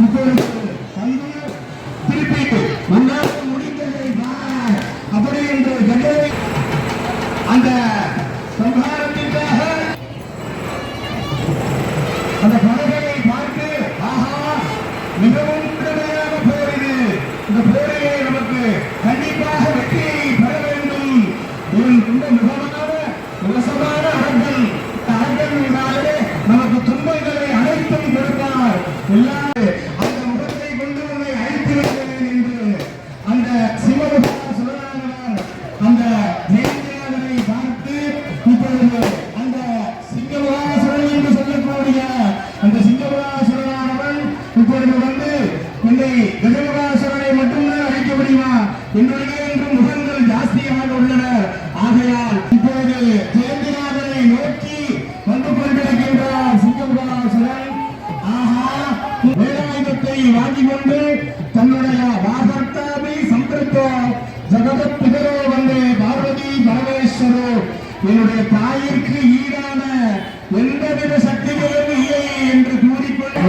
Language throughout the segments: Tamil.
Ustedes இப்பொழுது வந்து இந்த கஜபுராசுரனை மட்டும்தான் அழைக்க முடியுமா? என்னுடைய என்று முகங்கள் ஜாஸ்தியாக உள்ளன. ஆகையால் இப்பொழுது ஜெயந்திநாதனை நோக்கி வந்து கொண்டிருக்கின்றார் சிங்கபுராசுரன் ஆஹா வேதாயுதத்தை வாங்கி கொண்டு தன்னுடைய வாசர்த்தாபி சம்பிருத்த ஜகதத் பிதரோ வந்தே பார்வதி பரமேஸ்வரோ என்னுடைய தாயிற்கு ஈடான எந்தவித சக்திகளும் இல்லை என்று கூறிக்கொண்டு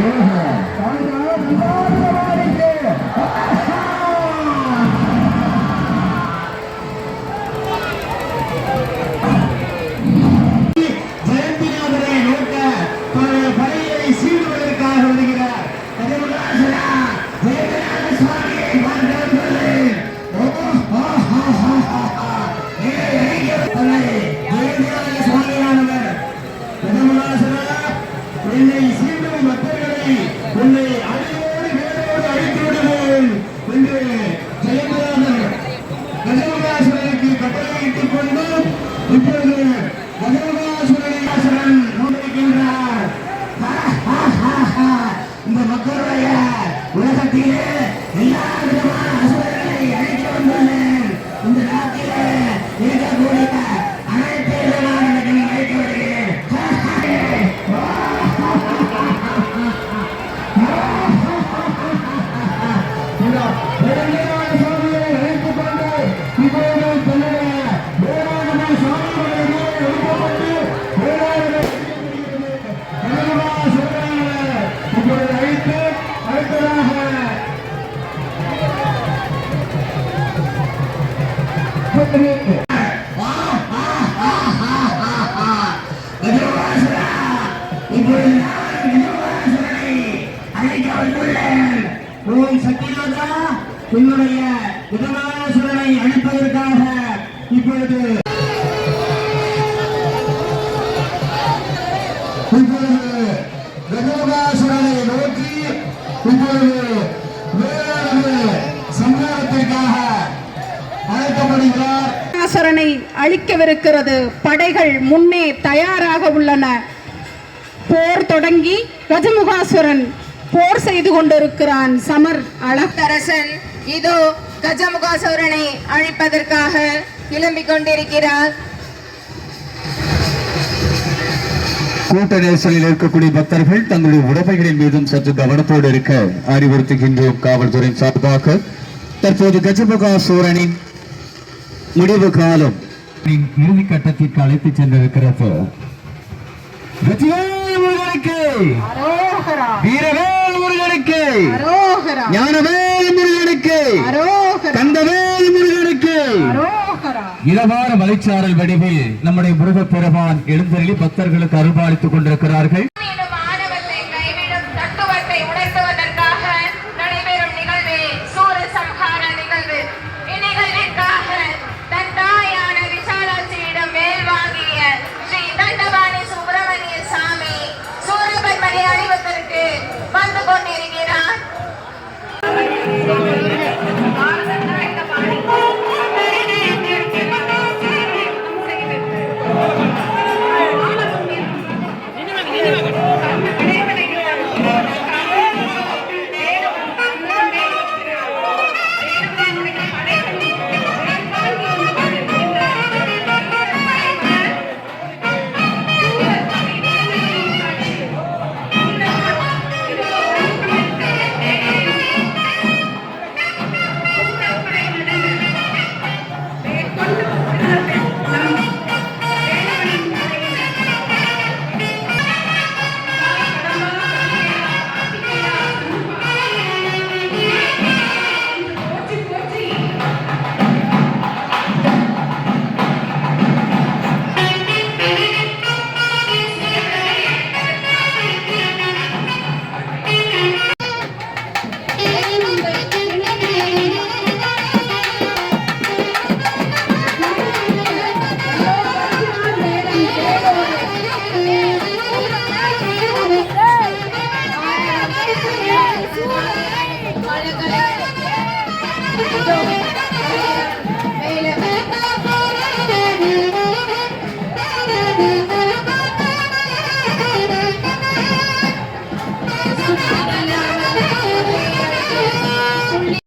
என்னை சீண்டும் பக்தர்களை உன்னை அடியோடு வேரோடு அழித்து விடுவேன் என்று ஜெயந்திநாதர் கஜமுகாசுரனுக்கு கட்டளையிட்டுக் கொண்டு இப்பொழுது கஜமுகாசுரன் நோக்கின்றார் இந்த மக்களுடைய உலகத்திலே হুম ஓம் சக்திநாதா உன்னுடைய இப்பொழுது இப்பொழுது நோக்கி இப்பொழுது அழைக்கப்படுகிறார் அழிக்கவிருக்கிறது படைகள் முன்னே தயாராக உள்ளன போர் தொடங்கி கஜமுகாசுரன் போர் செய்து கொண்டிருக்கிறான். சமர் அழகு அரசன் இதோ கஜமுகாசுரனை அழிப்பதற்காக கிளம்பிக் கொண்டிருக்கிறார். கூட்ட நெரிசலில் இருக்கக்கூடிய பக்தர்கள் தங்களுடைய உடைமைகளின் மீதும் சற்று கவனத்தோடு இருக்க அறிவுறுத்துகின்றோம். காவல்துறையின் சார்பாக தற்போது கஜபகா சூரனின் முடிவு காலம். இறுதி கட்டத்திற்கு அழைத்து சென்றிருக்கிறது முருகனுக்கு. வீரவேல் முருகனுக்கு. ஞானவேல் முருகனுக்கு. கந்தவேல் முருகனுக்கு. இரவார மலைச்சாரல் வடிவில் நம்முடைய முருகப் பெருமான் எழுந்தருளி பக்தர்களுக்கு அருள்பாலித்துக் கொண்டிருக்கிறார்கள்.